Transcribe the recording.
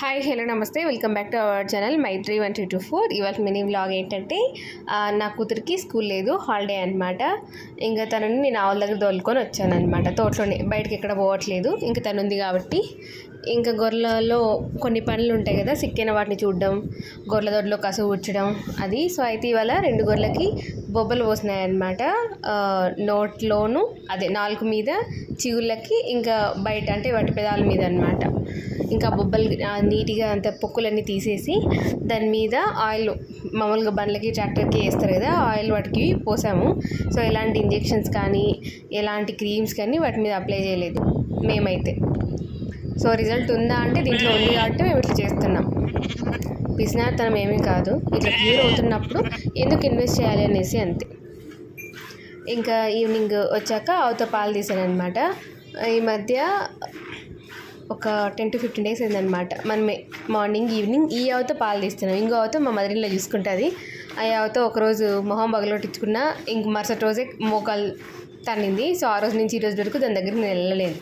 Hi hello నమస్తే. Welcome back to our channel Maitri one three two four. ఇవాళ mini vlog ఏంటంటే నా కూతురికి స్కూల్ లేదు హాలిడే అనమాట ఇంకా తనని నేను ఆవుల దగ్గర తోలుకొని వచ్చాను అనమాట తోటలోనే బయటకి ఎక్కడ పోవట్లేదు. ఇంకా తను ఉంది కాబట్టి ఇంకా గొర్రెలలో కొన్ని పనులు ఉంటాయి కదా సిక్కిన వాటిని చూడడం గొర్రెల దొడ్లో కసు ఊడ్చడం అది. సో అయితే ఇవాళ రెండు గొర్రెలకి బొబ్బలు పోసినాయన్నమాట. నోట్లోను అదే నాలుగు మీద చిగుళ్ళకి ఇంకా బయట అంటే వాటి పెదాల మీద అనమాట ఇంకా బొబ్బలు నీట్గా అంత పొక్కులన్నీ తీసేసి దాని మీద ఆయిల్ మామూలుగా బండ్లకి ట్రాక్టర్కి వేస్తారు కదా ఆయిల్ వాటికి పోసాము. సో ఎలాంటి ఇంజెక్షన్స్ కానీ ఎలాంటి క్రీమ్స్ కానీ వాటి మీద అప్లై చేయలేదు మేమైతే. సో రిజల్ట్ ఉందా అంటే దీంట్లో ఉంది కాబట్టి మేము ఇట్లా చేస్తున్నాం. పిసినార్తనం ఏమీ కాదు. ఇట్లా క్యూర్ అవుతున్నప్పుడు ఎందుకు ఇన్వెస్ట్ చేయాలి అనేసి అంతే. ఇంకా ఈవినింగ్ వచ్చాక అవత పాలు తీసాను అనమాట ఈ మధ్య ఒక టెన్ టు ఫిఫ్టీన్ డేస్ అయిందనమాట మనం మార్నింగ్ ఈవినింగ్ ఈ అవత పాలు తీస్తున్నాం. ఇంకో అవత మా మదరిలో చూసుకుంటుంది. ఆ అవత ఒకరోజు మొహం పగలొట్టించుకున్న ఇంక మరుసటి రోజే మోకాలు తన్నింది. సో ఆ రోజు నుంచి ఈ రోజు వరకు దాని దగ్గరికి నేను వెళ్ళలేదు.